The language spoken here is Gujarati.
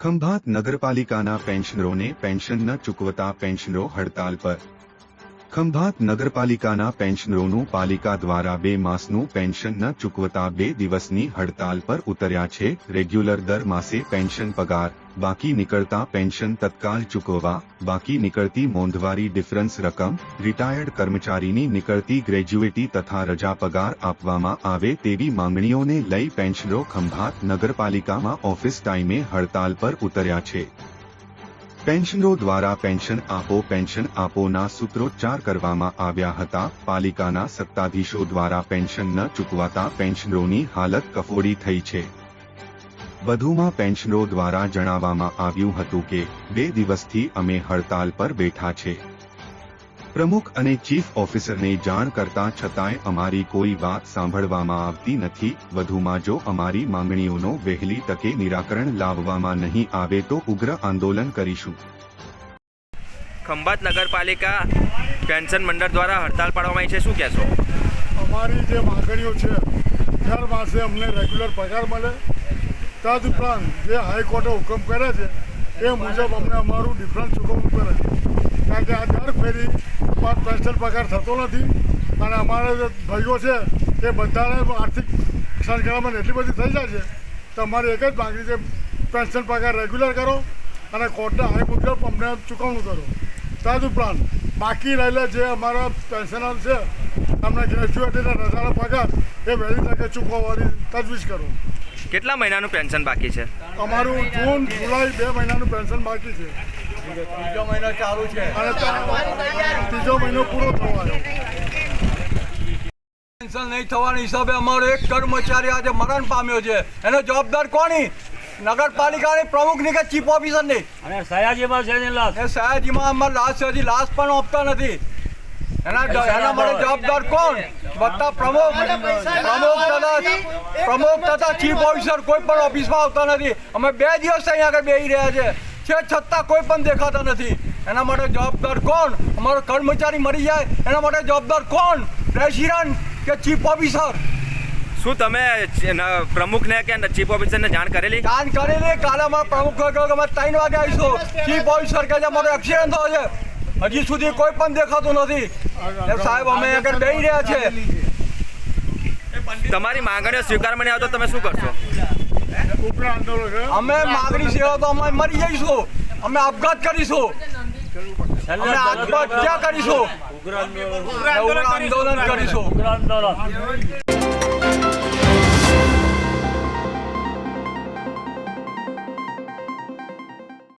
ખંભાત નગરપાલિકાના પેન્શનરોને પેન્શન ન ચૂકવતા પેન્શનરો હડતાલ પર. ખંભાત નગરપાલિકાના પેન્શનરોનું પાલિકા દ્વારા બે માસનું પેન્શન ન ચૂકવતા બે દિવસની હડતાલ પર ઉતર્યા છે. રેગ્યુલર દર માસે પેન્શન પગાર, બાકી નીકળતા પેન્શન તત્કાલ ચૂકવવા, બાકી નીકળતી મોંઘવારી ડિફરન્સ રકમ, રિટાયર્ડ કર્મચારીની નીકળતી ગ્રેજ્યુએટી તથા રજા પગાર આપવામાં આવે તેવી માંગણીઓને લઈ પેન્શનરો ખંભાત નગરપાલિકામાં ઓફિસ ટાઈમે હડતાલ પર ઉતર્યા છે. પેન્શનરો દ્વારા પેન્શન આપો, પેન્શન આપોના સૂત્રોચ્ચાર કરવામાં આવ્યા હતા. પાલિકાના સત્તાધીશો દ્વારા પેન્શન ન ચૂકવાતા પેન્શનરોની હાલત કફોડી થઈ છે. વધુમાં પેન્શનરો દ્વારા જણાવવામાં આવ્યું હતું કે, બે દિવસથી અમે હડતાલ પર બેઠા છે. પ્રમુખ અને ચીફ ઓફિસરને જાણ કરતા છતાંય અમારી કોઈ વાત સાંભળવામાં આવતી નથી. વધુમાં જો અમારી માંગણીઓનો વહેલી તકે નિરાકરણ લાવવામાં નહીં આવે તો ઉગ્ર આંદોલન કરીશું. ખંભાત નગરપાલિકા પેન્શન મંડળ દ્વારા હડતાલ પાડવામાં આવી છે. શું કહેશો? અમારી જે માંગણીઓ છે દર માસે અમને રેગ્યુલર પગાર મળે. તદ ઉપરાંત જે હાઈકોર્ટે હુકમ કરે છે એ મુજબ અમને અમારું ડિફરન્સ ચૂકવવું પડે. છે કારણ કે આ દર ફેરી અમારો પેન્શન પગાર થતો નથી. અને અમારા જે ભાઈઓ છે એ બધાને આર્થિક સરકારમાં એટલી બધી થઈ જાય છે તો અમારી એક જ માગણી છે પેન્શન પગાર રેગ્યુલર કરો અને કોર્ટના હાઈ મુજબ અમને ચૂકવણું કરો. તદ ઉપરાંત બાકી રહેલા જે અમારા પેન્શનર છે અમને ગ્રેજ્યુએટ અને રજાનો પગાર એ વહેલી તકે ચૂકવવાની તજવીજ કરો. કેટલા મહિનાનું પેન્શન બાકી છે? અમારું જૂન જુલાઈ બે મહિનાનું પેન્શન બાકી છે. ત્રીજો મહિનો ચાલુ છે. અને ત્રીજો મહિનો પૂરો થવાનો. પેન્શન નહીં થવાના હિસાબે અમારો એક કર્મચારી આજે મરણ પામ્યો છે. એનો જવાબદાર કોની? નગરપાલિકાની પ્રમુખની કે ચીફ ઓફિસરની અને સયાજીમાં છે ને લાશ. એ સયાજીમાં અમારે લાશ છે હજી લાશ પણ આપતા નથી. એના એના માટે જવાબદાર કોણ? વત્તા પ્રમુખ. પ્રમુખ તથા પ્રમુખ તથા ચીફ ઓફિસર કોઈ પણ ઓફિસમાં આવતા નથી. અમે બે દિવસ અહીંયા આગળ બેસી રહ્યા છે. છે છતાં કોઈ પણ દેખાતા નથી. એના માટે જવાબદાર કોણ? અમારો કર્મચારી મરી જાય એના માટે જવાબદાર કોણ? પ્રેસિડન્ટ કે ચીફ ઓફિસર? શું તમે પ્રમુખને કે ચીફ ઓફિસરને જાણ કરેલી? જાણ કરેલી. કાલે અમારા પ્રમુખ અમે ત્રણ વાગે આવીશું. ચીફ ઓફિસર કે અમારો એક્સિડન્ટ થયો છે. હજી સુધી કોઈ પણ દેખાતું નથી. સાહેબ અમે આગળ બેસી રહ્યા છે તમારી માંગણીઓ સ્વીકારવામાં નહીં આવતો તમે શું કરશો? અમે માગણી સેવા તો અમે મરી જઈશું. અમે આપઘાત કરીશું. અમે આત્મહત્યા કરીશું? આંદોલન કરીશું.